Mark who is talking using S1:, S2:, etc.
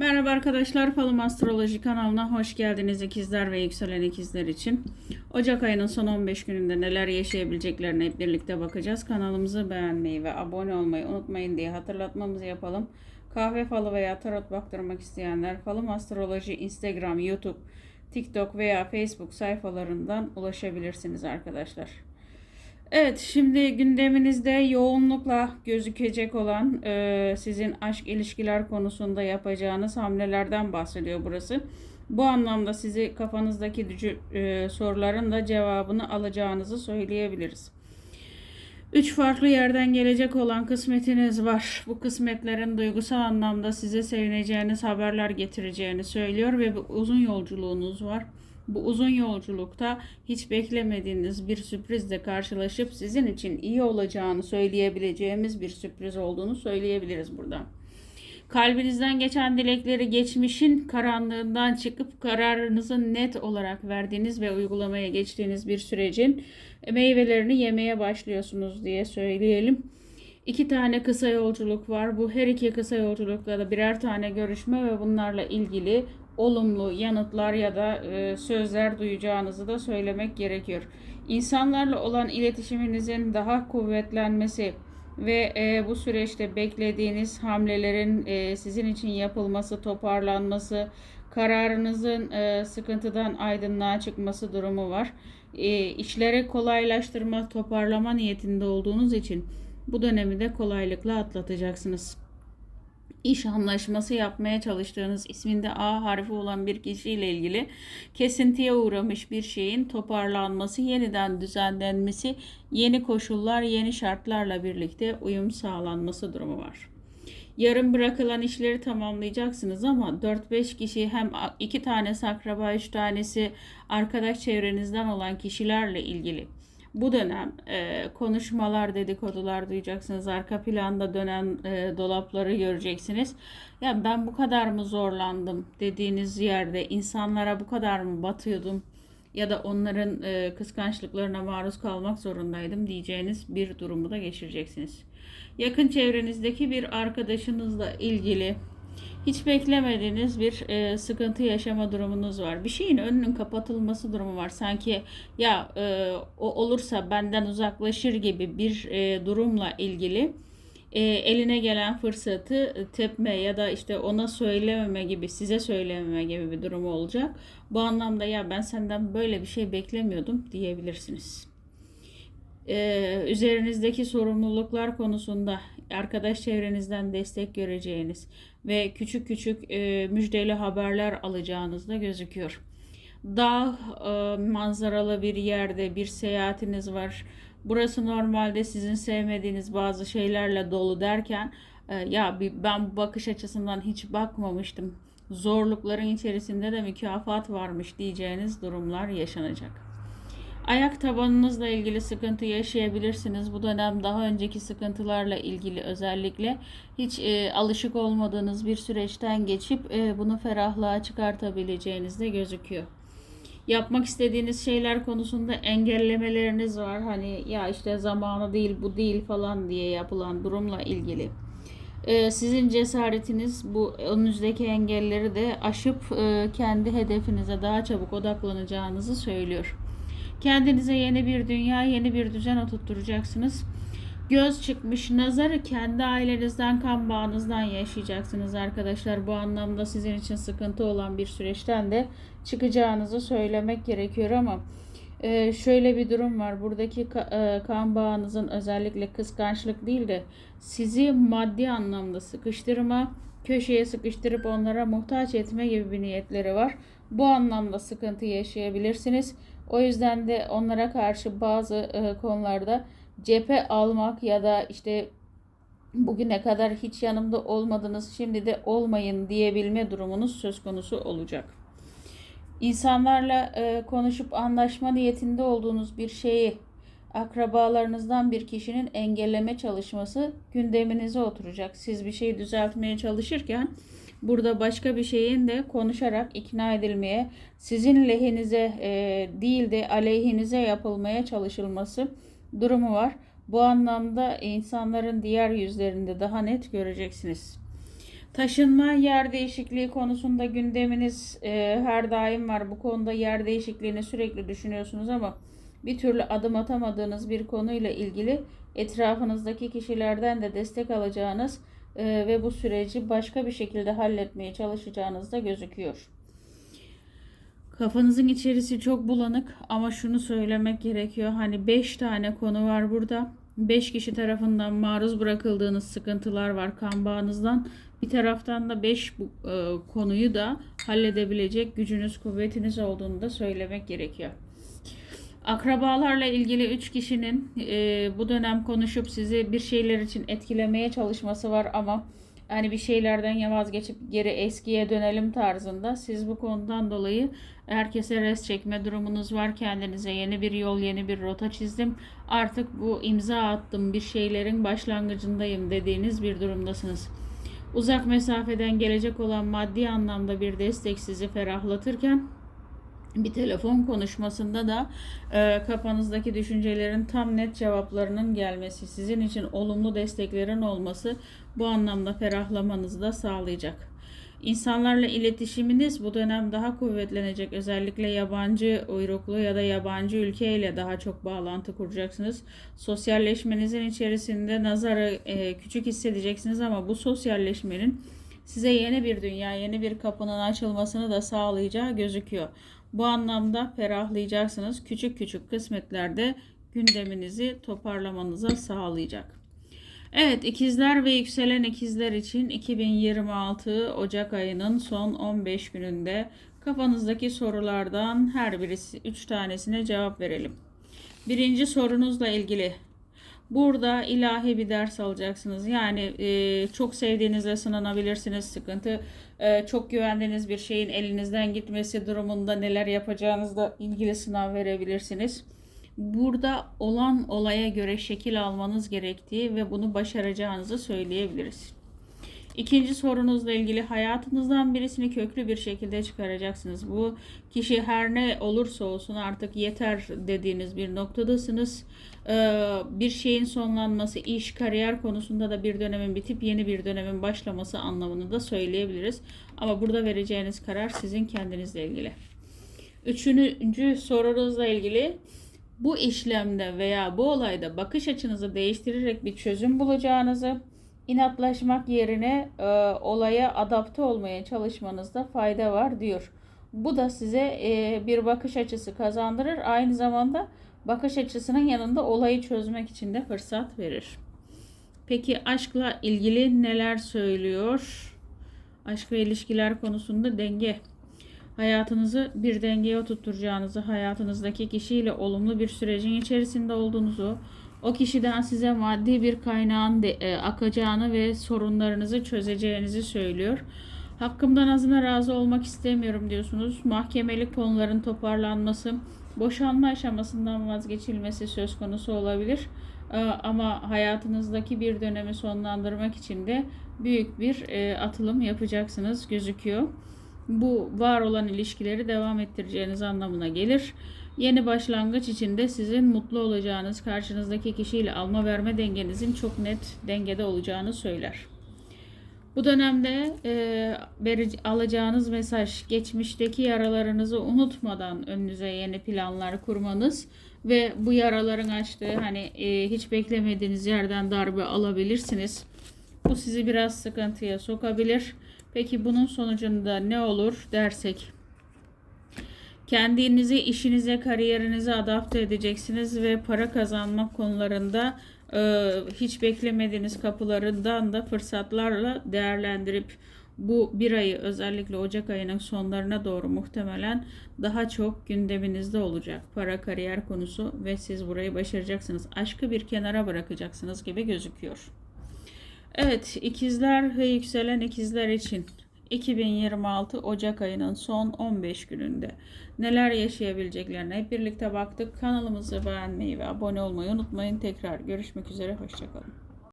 S1: Merhaba arkadaşlar, Falım Astroloji kanalına hoş geldiniz ikizler ve yükselen ikizler için. Ocak ayının son 15 gününde neler yaşayabileceklerine hep birlikte bakacağız. Kanalımızı beğenmeyi ve abone olmayı unutmayın diye hatırlatmamızı yapalım. Kahve falı veya tarot baktırmak isteyenler Falım Astroloji Instagram, YouTube, TikTok veya Facebook sayfalarından ulaşabilirsiniz arkadaşlar. Evet, şimdi gündeminizde yoğunlukla gözükecek olan e, sizin aşk ilişkiler konusunda yapacağınız hamlelerden bahsediyor burası. Bu anlamda sizi kafanızdaki e, soruların da cevabını alacağınızı söyleyebiliriz. Üç farklı yerden gelecek olan kısmetiniz var. Bu kısmetlerin duygusal anlamda size sevineceğiniz haberler getireceğini söylüyor ve bir uzun yolculuğunuz var. Bu uzun yolculukta hiç beklemediğiniz bir sürprizle karşılaşıp sizin için iyi olacağını söyleyebileceğimiz bir sürpriz olduğunu söyleyebiliriz burada. Kalbinizden geçen dilekleri geçmişin karanlığından çıkıp kararınızı net olarak verdiğiniz ve uygulamaya geçtiğiniz bir sürecin meyvelerini yemeye başlıyorsunuz diye söyleyelim. İki tane kısa yolculuk var. Bu her iki kısa yolculukta da birer tane görüşme ve bunlarla ilgili olumlu yanıtlar ya da e, sözler duyacağınızı da söylemek gerekiyor. İnsanlarla olan iletişiminizin daha kuvvetlenmesi ve e, bu süreçte beklediğiniz hamlelerin e, sizin için yapılması, toparlanması, kararınızın e, sıkıntıdan aydınlığa çıkması durumu var. E, işleri kolaylaştırma, toparlama niyetinde olduğunuz için bu dönemi de kolaylıkla atlatacaksınız iş anlaşması yapmaya çalıştığınız isminde A harfi olan bir kişiyle ilgili kesintiye uğramış bir şeyin toparlanması, yeniden düzenlenmesi, yeni koşullar, yeni şartlarla birlikte uyum sağlanması durumu var. Yarım bırakılan işleri tamamlayacaksınız ama 4-5 kişi hem iki tane akraba, 3 tanesi arkadaş çevrenizden olan kişilerle ilgili bu dönem e, konuşmalar, dedikodular duyacaksınız. Arka planda dönen e, dolapları göreceksiniz. Ya ben bu kadar mı zorlandım dediğiniz yerde insanlara bu kadar mı batıyordum ya da onların e, kıskançlıklarına maruz kalmak zorundaydım diyeceğiniz bir durumu da geçireceksiniz. Yakın çevrenizdeki bir arkadaşınızla ilgili hiç beklemediğiniz bir e, sıkıntı yaşama durumunuz var. Bir şeyin önünün kapatılması durumu var. Sanki ya e, o olursa benden uzaklaşır gibi bir e, durumla ilgili e, eline gelen fırsatı tepme ya da işte ona söylememe gibi size söylememe gibi bir durum olacak. Bu anlamda ya ben senden böyle bir şey beklemiyordum diyebilirsiniz e, üzerinizdeki sorumluluklar konusunda arkadaş çevrenizden destek göreceğiniz ve küçük küçük e, müjdeli haberler alacağınız da gözüküyor. Dağ e, manzaralı bir yerde bir seyahatiniz var. Burası normalde sizin sevmediğiniz bazı şeylerle dolu derken e, ya ben bu bakış açısından hiç bakmamıştım. Zorlukların içerisinde de mükafat varmış diyeceğiniz durumlar yaşanacak. Ayak tabanınızla ilgili sıkıntı yaşayabilirsiniz. Bu dönem daha önceki sıkıntılarla ilgili özellikle hiç e, alışık olmadığınız bir süreçten geçip e, bunu ferahlığa çıkartabileceğiniz de gözüküyor. Yapmak istediğiniz şeyler konusunda engellemeleriniz var. Hani ya işte zamanı değil bu değil falan diye yapılan durumla ilgili. Ee, sizin cesaretiniz bu önünüzdeki engelleri de aşıp e, kendi hedefinize daha çabuk odaklanacağınızı söylüyor. Kendinize yeni bir dünya, yeni bir düzen oturtturacaksınız. Göz çıkmış nazarı kendi ailenizden, kan bağınızdan yaşayacaksınız arkadaşlar. Bu anlamda sizin için sıkıntı olan bir süreçten de çıkacağınızı söylemek gerekiyor ama e, şöyle bir durum var. Buradaki e, kan bağınızın özellikle kıskançlık değil de sizi maddi anlamda sıkıştırma, köşeye sıkıştırıp onlara muhtaç etme gibi bir niyetleri var. Bu anlamda sıkıntı yaşayabilirsiniz. O yüzden de onlara karşı bazı e, konularda cephe almak ya da işte bugüne kadar hiç yanımda olmadınız şimdi de olmayın diyebilme durumunuz söz konusu olacak. İnsanlarla e, konuşup anlaşma niyetinde olduğunuz bir şeyi akrabalarınızdan bir kişinin engelleme çalışması gündeminize oturacak. Siz bir şeyi düzeltmeye çalışırken burada başka bir şeyin de konuşarak ikna edilmeye, sizin lehinize e, değil de aleyhinize yapılmaya çalışılması durumu var. Bu anlamda insanların diğer yüzlerinde daha net göreceksiniz. Taşınma, yer değişikliği konusunda gündeminiz e, her daim var. Bu konuda yer değişikliğini sürekli düşünüyorsunuz ama bir türlü adım atamadığınız bir konuyla ilgili etrafınızdaki kişilerden de destek alacağınız e, ve bu süreci başka bir şekilde halletmeye çalışacağınız da gözüküyor. Kafanızın içerisi çok bulanık ama şunu söylemek gerekiyor. Hani 5 tane konu var burada. 5 kişi tarafından maruz bırakıldığınız sıkıntılar var kan bağınızdan. Bir taraftan da 5 e, konuyu da halledebilecek gücünüz, kuvvetiniz olduğunu da söylemek gerekiyor. Akrabalarla ilgili 3 kişinin e, bu dönem konuşup sizi bir şeyler için etkilemeye çalışması var ama hani bir şeylerden ya vazgeçip geri eskiye dönelim tarzında siz bu konudan dolayı herkese res çekme durumunuz var kendinize yeni bir yol yeni bir rota çizdim artık bu imza attım bir şeylerin başlangıcındayım dediğiniz bir durumdasınız. Uzak mesafeden gelecek olan maddi anlamda bir destek sizi ferahlatırken bir telefon konuşmasında da e, kafanızdaki düşüncelerin tam net cevaplarının gelmesi, sizin için olumlu desteklerin olması bu anlamda ferahlamanızı da sağlayacak. İnsanlarla iletişiminiz bu dönem daha kuvvetlenecek. Özellikle yabancı uyruklu ya da yabancı ülkeyle daha çok bağlantı kuracaksınız. Sosyalleşmenizin içerisinde nazarı e, küçük hissedeceksiniz ama bu sosyalleşmenin size yeni bir dünya, yeni bir kapının açılmasını da sağlayacağı gözüküyor. Bu anlamda ferahlayacaksınız. Küçük küçük kısmetlerde gündeminizi toparlamanıza sağlayacak. Evet ikizler ve yükselen ikizler için 2026 Ocak ayının son 15 gününde kafanızdaki sorulardan her birisi 3 tanesine cevap verelim. Birinci sorunuzla ilgili Burada ilahi bir ders alacaksınız. Yani e, çok sevdiğinizle sınanabilirsiniz. Sıkıntı e, çok güvendiğiniz bir şeyin elinizden gitmesi durumunda neler yapacağınızla ilgili sınav verebilirsiniz. Burada olan olaya göre şekil almanız gerektiği ve bunu başaracağınızı söyleyebiliriz. İkinci sorunuzla ilgili hayatınızdan birisini köklü bir şekilde çıkaracaksınız. Bu kişi her ne olursa olsun artık yeter dediğiniz bir noktadasınız. Ee, bir şeyin sonlanması, iş, kariyer konusunda da bir dönemin bitip yeni bir dönemin başlaması anlamını da söyleyebiliriz. Ama burada vereceğiniz karar sizin kendinizle ilgili. Üçüncü sorunuzla ilgili bu işlemde veya bu olayda bakış açınızı değiştirerek bir çözüm bulacağınızı, inatlaşmak yerine e, olaya adapte olmaya çalışmanızda fayda var diyor. Bu da size e, bir bakış açısı kazandırır. Aynı zamanda bakış açısının yanında olayı çözmek için de fırsat verir. Peki aşkla ilgili neler söylüyor? Aşk ve ilişkiler konusunda denge. Hayatınızı bir dengeye oturtacağınızı, hayatınızdaki kişiyle olumlu bir sürecin içerisinde olduğunuzu, o kişiden size maddi bir kaynağın de, e, akacağını ve sorunlarınızı çözeceğinizi söylüyor. Hakkımdan azına razı olmak istemiyorum diyorsunuz. Mahkemelik konuların toparlanması, boşanma aşamasından vazgeçilmesi söz konusu olabilir. E, ama hayatınızdaki bir dönemi sonlandırmak için de büyük bir e, atılım yapacaksınız gözüküyor. Bu var olan ilişkileri devam ettireceğiniz anlamına gelir. Yeni başlangıç içinde sizin mutlu olacağınız, karşınızdaki kişiyle alma verme dengenizin çok net dengede olacağını söyler. Bu dönemde e, verici, alacağınız mesaj geçmişteki yaralarınızı unutmadan önünüze yeni planlar kurmanız ve bu yaraların açtığı hani e, hiç beklemediğiniz yerden darbe alabilirsiniz. Bu sizi biraz sıkıntıya sokabilir. Peki bunun sonucunda ne olur dersek Kendinizi işinize, kariyerinize adapte edeceksiniz ve para kazanmak konularında e, hiç beklemediğiniz kapılarından da fırsatlarla değerlendirip bu bir ayı özellikle Ocak ayının sonlarına doğru muhtemelen daha çok gündeminizde olacak. Para, kariyer konusu ve siz burayı başaracaksınız. Aşkı bir kenara bırakacaksınız gibi gözüküyor. Evet, ikizler ve yükselen ikizler için 2026 Ocak ayının son 15 gününde neler yaşayabileceklerine hep birlikte baktık. Kanalımızı beğenmeyi ve abone olmayı unutmayın. Tekrar görüşmek üzere. Hoşçakalın.